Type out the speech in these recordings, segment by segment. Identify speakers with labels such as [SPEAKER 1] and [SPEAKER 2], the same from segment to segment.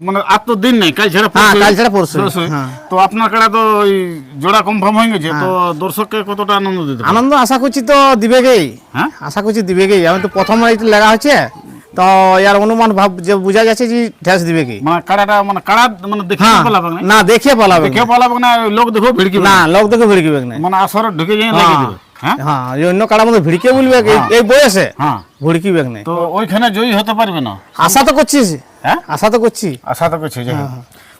[SPEAKER 1] মানে আর তো দিন নেই কাল ছাড়া
[SPEAKER 2] হ্যাঁ। কাল ছাড়া। হ্যাঁ।
[SPEAKER 1] তো আপনার কাড়া তো ওই জোড়া কনফার্ম হয়ে গেছে তো দর্শককে কতটা আনন্দ দিতে
[SPEAKER 2] আনন্দ আশা করছি তো দিবেগেই।
[SPEAKER 1] হ্যাঁ?
[SPEAKER 2] আশা করছি দিবেগেই। আমি তো প্রথম রাইট লাগা হচ্ছে তো ইয়ার অনুমান ভাব যে বোঝা যাচ্ছে যে ঠেস
[SPEAKER 1] মানে কাড়াটা মানে কাড়া মানে দেখে পালাবে না?
[SPEAKER 2] দেখিয়ে পালাবে
[SPEAKER 1] দেখে পালাবে না লোক দেখো ভিড়কি
[SPEAKER 2] না লোক দেখো ভিড়কিবে না।
[SPEAKER 1] মানে আসরে ঢুকে লাগিয়ে দেবে। হ্যাঁ?
[SPEAKER 2] হ্যাঁ এই অন্য কাড়ার মধ্যে ভিড়কে বলবে এই- এই বয়সে
[SPEAKER 1] হ্যাঁ।
[SPEAKER 2] ভিড়কিবে না
[SPEAKER 1] তো ওইখানে জয়ী হতে পারবে না?
[SPEAKER 2] আশা তো করছিস?
[SPEAKER 1] হ্যাঁ?
[SPEAKER 2] আশা তো করছি।
[SPEAKER 1] আশা তো করছি যে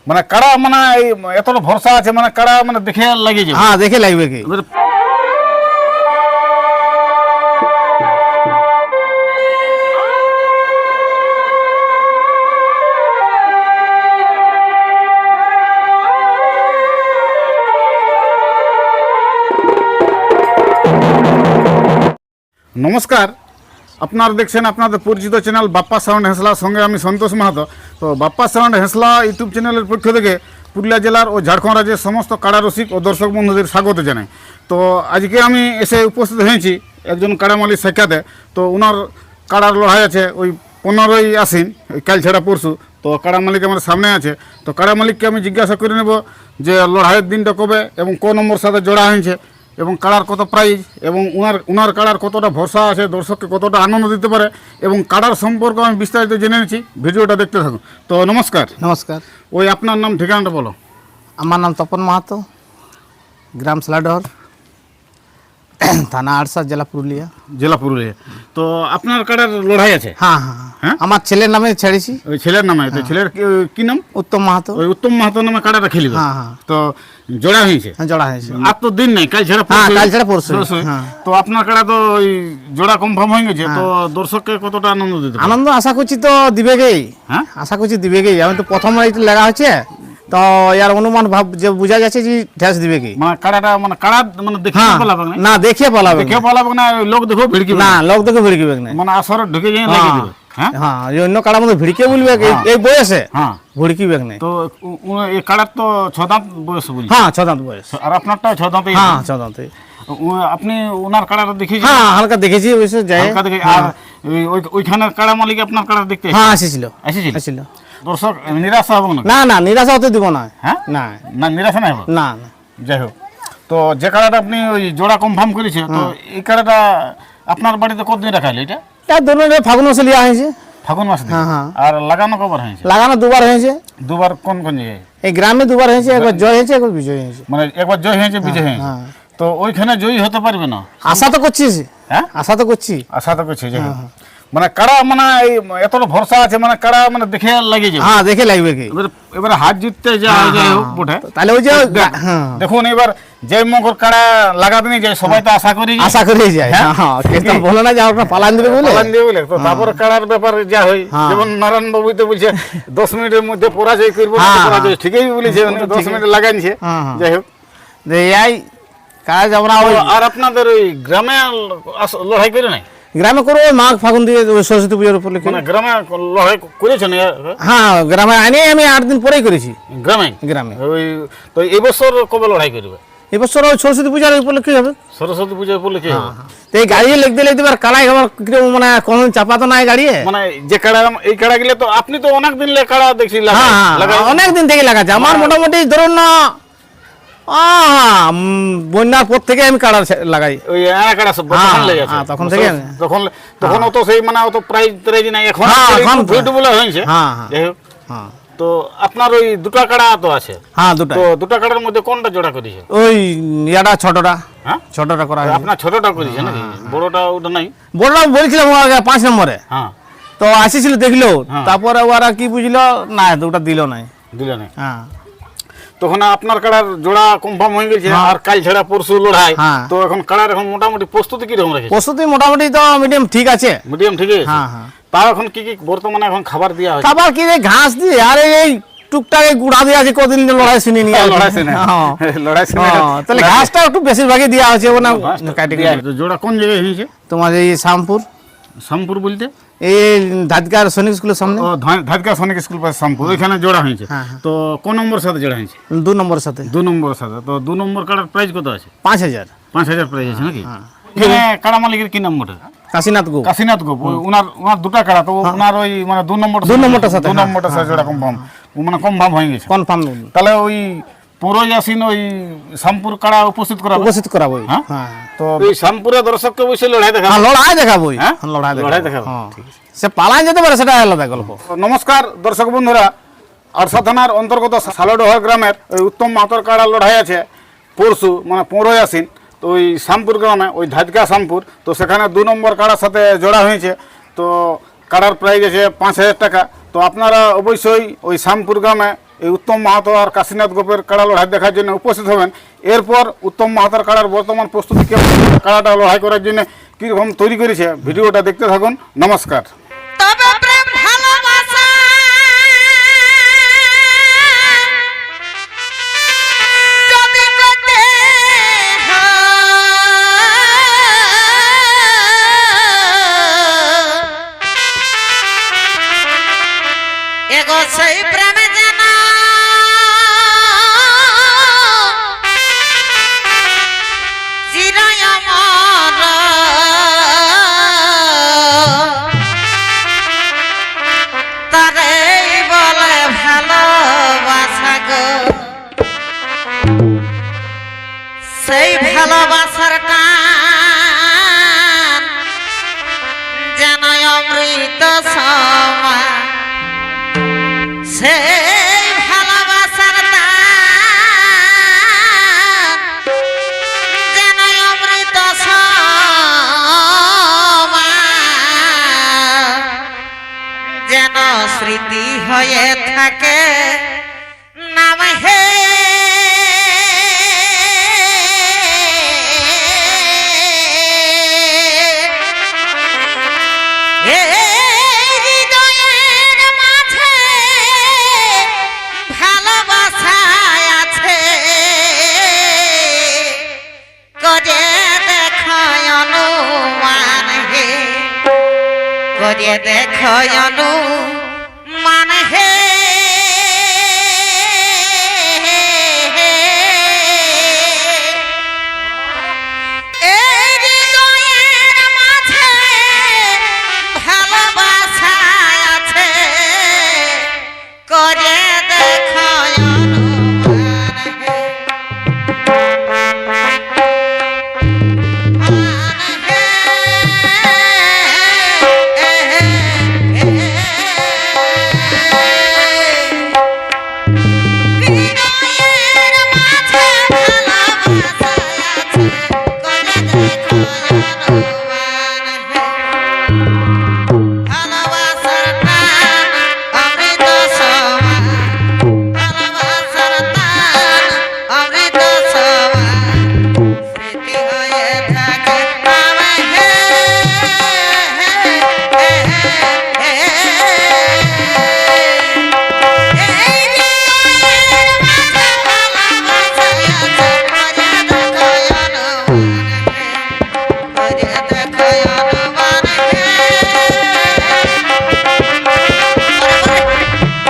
[SPEAKER 1] মানে কাড়া মানে এত এতটা ভরসা আছে মানে কাড়া মানে দেখে লাগিয়ে যাবে।
[SPEAKER 2] হ্যাঁ দেখে লাগবে কি?
[SPEAKER 1] নমস্কার। আপনারা দেখছেন আপনাদের পরিচিত চ্যানেল বাপ্পা সাউন্ড হেসলার সঙ্গে আমি সন্তোষ মাহাতো। তো বাপ্পা সাউন্ড হেসলা ইউটিউব চ্যানেলের পক্ষ থেকে পুরুলিয়া জেলার ও ঝাড়খণ্ড রাজ্যের সমস্ত কাড়া রসিক ও দর্শক বন্ধুদের স্বাগত জানাই। তো আজকে আমি এসে উপস্থিত হয়েছি একজন কাড়ামালির সাক্ষাতে। তো ওনার কাড়ার লড়াই আছে ওই পনেরোই আসিন ওই কাল ছাড়া পরশু। তো কাড়া মালিক আমার সামনে আছে। তো কাড়া মালিককে আমি জিজ্ঞাসা করে নেব যে লড়াইয়ের দিনটা কবে এবং ক নম্বর সাথে জোড়া হয়েছে। এবং কাড়ার কত প্রাইজ এবং উনার উনার কাড়ার কতটা ভরসা আছে দর্শককে কতটা আনন্দ দিতে পারে এবং কাড়ার সম্পর্কে আমি বিস্তারিত জেনে নিচ্ছি। ভিডিওটা দেখতে থাকুন। তো নমস্কার।
[SPEAKER 2] নমস্কার।
[SPEAKER 1] ওই আপনার নাম ঠিকানাটা বলো।
[SPEAKER 2] আমার নাম তপন মাহাতো গ্রাম সালাডহর থানা আড়সা জেলা পুরুলিয়া।
[SPEAKER 1] জেলা পুরুলিয়া। তো আপনার কাড়ার লড়াই আছে?
[SPEAKER 2] হ্যাঁ হ্যাঁ।
[SPEAKER 1] হ্যাঁ?
[SPEAKER 2] হ্যাঁ আমার ছেলের নামে ছেড়েছি।
[SPEAKER 1] ওই ছেলের নামে তো ছেলের কি- কি নাম?
[SPEAKER 2] উত্তম মাহাতো।
[SPEAKER 1] ওই উত্তম মাহাতো নামে খেলিবে।
[SPEAKER 2] হ্যাঁ হ্যাঁ।
[SPEAKER 1] তো জোড়া হয়েছে?
[SPEAKER 2] হ্যাঁ, জোড়া হয়েছে।
[SPEAKER 1] আর তো দিন নেই কাল ছাড়া
[SPEAKER 2] হ্যাঁ, কাল ছাড়া। হ্যাঁ।
[SPEAKER 1] তো আপনার কাড়া তো ওই জোড়া কনফার্ম হয়ে গেছে তো দর্শককে কতটা আনন্দ দিতে?
[SPEAKER 2] আনন্দ আশা করছি তো দিবে দিবেগেই
[SPEAKER 1] হ্যাঁ?
[SPEAKER 2] আশা করছি দিবেগেই আমি তো প্রথম রাইট লাগা হচ্ছে তো ইয়ার অনুমান ভাব যে বোঝা যাচ্ছে যে ঠেস দিবেগেই
[SPEAKER 1] মানে কাড়াটা মানে কাড়া মানে দেখে
[SPEAKER 2] হ্যাঁ।
[SPEAKER 1] পালাবে না?
[SPEAKER 2] না দেখিয়ে পালাবে
[SPEAKER 1] দেখে পালাবে না লোক দেখো ভিড়কি
[SPEAKER 2] না লোক দেখে ভিড়কিবে না।
[SPEAKER 1] মানে আসরে ঢুকে যাই লাগিয়ে দেবে। হ্যাঁ?
[SPEAKER 2] হ্যাঁ অন্য কাড়ার মধ্যে ভিড়কে বলবে এই- এই বয়সে।
[SPEAKER 1] হ্যাঁ।
[SPEAKER 2] ভিড়কিবে না
[SPEAKER 1] তো এই কাড়ার তো ছ দাঁত বয়স
[SPEAKER 2] হ্যাঁ ছদান্ত বয়স।
[SPEAKER 1] আর আপনারটা ছ
[SPEAKER 2] হ্যাঁ ছদান্তে
[SPEAKER 1] উ- আপনি ওনার কাড়াটা
[SPEAKER 2] হ্যাঁ হালকা দেখেছি যাই
[SPEAKER 1] হালকা দেখে আর ওই- ওই- কাড়া মালিক আপনার কাড়া দেখতে
[SPEAKER 2] হ্যাঁ আসেছিল
[SPEAKER 1] এসেছিল?
[SPEAKER 2] আসছিল
[SPEAKER 1] দর্শক নিরাশা হবে না
[SPEAKER 2] না না নিরাশা হতে দিব না।
[SPEAKER 1] হ্যাঁ?
[SPEAKER 2] না।
[SPEAKER 1] না নিরাশা নাই হবে?
[SPEAKER 2] না না।
[SPEAKER 1] যাই হোক। তো যে কাড়াটা আপনি ওই জোড়া কনফার্ম করেছে তো এই কাড়াটা আপনার বাড়িতে কতদিন রাখা হলো এটা?
[SPEAKER 2] ধরুন এই ফাগুন মাসে লিয়া হয়েছে।
[SPEAKER 1] ফাগুন মাস
[SPEAKER 2] হ্যাঁ, হ্যাঁ।
[SPEAKER 1] আর লাগানো কবার হয়েছে?
[SPEAKER 2] লাগানো দুবার হয়েছে।
[SPEAKER 1] দুবার কোন কোন জায়গায়?
[SPEAKER 2] এই গ্রামে দুবার হয়েছে একবার জয় হয়েছে একবার বিজয় হয়েছে।
[SPEAKER 1] মানে একবার জয় হয়েছে বিজয় হয়েছে।
[SPEAKER 2] হ্যাঁ।
[SPEAKER 1] তো ওইখানে জয়ী হতে পারবে না।
[SPEAKER 2] আশা তো করছিস
[SPEAKER 1] হ্যাঁ?
[SPEAKER 2] আশা তো করছি।
[SPEAKER 1] আশা তো করছি যাই হোক। মানে কারা মানে এই এতটা ভরসা আছে মানে কারা মানে দেখে লাগিয়ে যাবে?
[SPEAKER 2] হ্যাঁ দেখে লাগবে কি।
[SPEAKER 1] এবার এবারে হাত জিততে যা যাই হোক বটে।
[SPEAKER 2] তাহলে ওই যে হ্যাঁ।
[SPEAKER 1] দেখুন এবার যে মকর কারা লাগাতে নিয়ে যায় সবাই তো আশা করি
[SPEAKER 2] আশা করে যায়
[SPEAKER 1] হ্যাঁ?
[SPEAKER 2] হ্যাঁ কিন্তু বলো না যে আপনার পালান দিবে বলে।
[SPEAKER 1] পালান দিয়ে বলে তো তারপর কাড়ার ব্যাপার যা হয়।
[SPEAKER 2] হ্যাঁ।
[SPEAKER 1] যেমন নারায়ণ বাবু তো বলছে দশ মিনিটের মধ্যে পরাজয় করব না
[SPEAKER 2] হ্যাঁ,
[SPEAKER 1] পরাজয় ঠিকই বলেছে উনি দশ মিনিট লাগাইছে।
[SPEAKER 2] হ্যাঁ, হ্যাঁ।
[SPEAKER 1] যাই হোক।
[SPEAKER 2] যে এই কাজ আমরা ওই
[SPEAKER 1] আর আপনাদের ওই গ্রামে লড়াই করে নাই?
[SPEAKER 2] গ্রামে ওই মাঘ ফাগুন দিয়ে সরস্বতী পুজোর উপর
[SPEAKER 1] মানে গ্রামে লড়াই করেছেন
[SPEAKER 2] হ্যাঁ গ্রামে আনি আমি আট দিন পরেই করেছি।
[SPEAKER 1] গ্রামে?
[SPEAKER 2] গ্রামে।
[SPEAKER 1] ওই তো এই বছর কবে লড়াই করবে?
[SPEAKER 2] এবছর সরস্বতী পূজার উপলক্ষে হবে
[SPEAKER 1] সরস্বতী পূজা বলে কি হবে
[SPEAKER 2] তো এই গাড়ি লিখতে লিখতে এবার কালাই আমার মানে কোনো চাপা তো নাই গাড়ি
[SPEAKER 1] মানে যে কাড়া এই কাড়া গেলে তো আপনি তো অনেক দিন কাড়া দেখছি
[SPEAKER 2] হ্যাঁ অনেক দিন থেকে লাগাচ্ছে। আমার মোটামুটি ধরুন না বন্যার পর থেকে আমি কাড়া লাগাই।
[SPEAKER 1] ওই কাড়া সব
[SPEAKER 2] হ্যাঁ,
[SPEAKER 1] তখন
[SPEAKER 2] হ্যাঁ, তখন থেকে
[SPEAKER 1] তখন তখন অত সেই মানে অত প্রাইজ প্রাইজ নাই এখন
[SPEAKER 2] হ্যাঁ, এখন
[SPEAKER 1] বলে হয়েছে
[SPEAKER 2] হ্যাঁ, হ্যাঁ। হ্যাঁ।
[SPEAKER 1] তো আপনার ওই দুটা কাড়া তো আছে?
[SPEAKER 2] হ্যাঁ দুটা
[SPEAKER 1] তো দুটা কাড়ার মধ্যে কোনটা জোড়া করেছে?
[SPEAKER 2] ওই ইয়াটা ছোটটা।
[SPEAKER 1] হ্যাঁ?
[SPEAKER 2] ছোটটা করা
[SPEAKER 1] আপনার ছোটটা করেছে নাকি? বড়টা ওটা নাই?
[SPEAKER 2] বড়টা বলছিলাম পাঁচ নম্বরে।
[SPEAKER 1] হ্যাঁ।
[SPEAKER 2] তো আসিছিল দেখল।
[SPEAKER 1] হ্যাঁ।
[SPEAKER 2] তারপরে ওরা কি বুঝলো? না দুটা দিল নাই।
[SPEAKER 1] দিলে নাই।
[SPEAKER 2] হ্যাঁ।
[SPEAKER 1] তখন আপনার কাড়ার জোড়া কনফার্ম হয়ে গেছে আর কাল ছাড়া পরশু লড়াই।
[SPEAKER 2] হ্যাঁ।
[SPEAKER 1] তো এখন কাড়ার এখন মোটামুটি প্রস্তুতি কীরকম রেখেছে?
[SPEAKER 2] প্রস্তুতি মোটামুটি তো মিডিয়াম ঠিক আছে।
[SPEAKER 1] মিডিয়াম ঠিক আছে?
[SPEAKER 2] হ্যাঁ হ্যাঁ।
[SPEAKER 1] তাও এখন কি কি বর্তমানে এখন খাবার দেওয়া হচ্ছে
[SPEAKER 2] খাবার কি ঘাস দিয়ে আরে এই টুকটাক গুড়া দিয়ে আছে কদিন লড়াই শুনি আসি।
[SPEAKER 1] লড়াই শুনে।
[SPEAKER 2] হ্যাঁ।
[SPEAKER 1] লড়াই শুনে
[SPEAKER 2] হ্যাঁ, তাহলে ঘাসটা একটু বেশিরভাগই দেওয়া হচ্ছে ও না কাটি।
[SPEAKER 1] জোড়া কোন জায়গায় হয়েছে?
[SPEAKER 2] তোমার এই শ্যামপুর
[SPEAKER 1] শ্যামপুর বলতে?
[SPEAKER 2] এই ধাদকার সৈনিক স্কুলের সামনে?
[SPEAKER 1] ও ধা- স্কুল পাশে শ্যামপুর। ওইখানে জোড়া হয়েছে।
[SPEAKER 2] হ্যাঁ,
[SPEAKER 1] তো কোন নম্বর সাথে জোড়া হয়েছে?
[SPEAKER 2] দু নম্বরের সাথে।
[SPEAKER 1] দু নম্বর সাথে। তো দু নম্বর কাড়ার প্রাইস কত আছে?
[SPEAKER 2] পাঁচ হাজার।
[SPEAKER 1] পাঁচ হাজার প্রাইস আছে নাকি?
[SPEAKER 2] হ্যাঁ।
[SPEAKER 1] এখানে কাড়া মালিকের কি নম্বরটা
[SPEAKER 2] কাশীনাথ গো
[SPEAKER 1] কাশীনাথ গোপ। ওই উনার উনার দুটা কাড়া। তো উনার ওই মানে দু নম্বর
[SPEAKER 2] দু নম্বরটার সাথে,
[SPEAKER 1] দু
[SPEAKER 2] হ্যাঁ,
[SPEAKER 1] সাথে জোড়া কনফার্ম মানে ভাব হয়ে গেছে।
[SPEAKER 2] কনফার্ম
[SPEAKER 1] তাহলে ওই আসিন ওই শ্যামপুর কাড়া উপস্থিত করা
[SPEAKER 2] উপস্থিত করাবো
[SPEAKER 1] হ্যাঁ?
[SPEAKER 2] হ্যাঁ।
[SPEAKER 1] তো এই শ্যামপুরে দর্শককে বসে লড়াই দেখা
[SPEAKER 2] হ্যাঁ লড়াই দেখাবোই।
[SPEAKER 1] হ্যাঁ?
[SPEAKER 2] লড়াই
[SPEAKER 1] লড়াই
[SPEAKER 2] দেখাবো।
[SPEAKER 1] দেখাবো,
[SPEAKER 2] হ্যাঁ। সে পালায় যেতে পারে সেটা আলাদা গল্প।
[SPEAKER 1] নমস্কার দর্শক বন্ধুরা। আরসা থানার অন্তর্গত সালোডোহর গ্রামের ওই উত্তম মাতর কাড়া লড়াই আছে। পরশু মানে পনেরোই আসিন তো ওই শ্যামপুর গ্রামে ওই ধাজকা শ্যামপুর তো সেখানে দু নম্বর কাড়ার সাথে জোড়া হয়েছে। তো কাড়ার প্রাইজ আছে পাঁচ হাজার টাকা। তো আপনারা অবশ্যই ওই শ্যামপুর গ্রামে এই উত্তম মাহাতো আর কাশীনাথ গোপের কাড়া লড়াই দেখার জন্য উপস্থিত হবেন। এরপর উত্তম মাহাতার কাড়ার বর্তমান প্রস্তুতি কেমন? কাড়াটা লড়াই করার জন্য কীরকম তৈরি করেছে? ভিডিওটা দেখতে থাকুন। নমস্কার।
[SPEAKER 3] তবে স্মৃতি হয়ে থাকে। নাম হে। দেখায় অনুমান মানে হে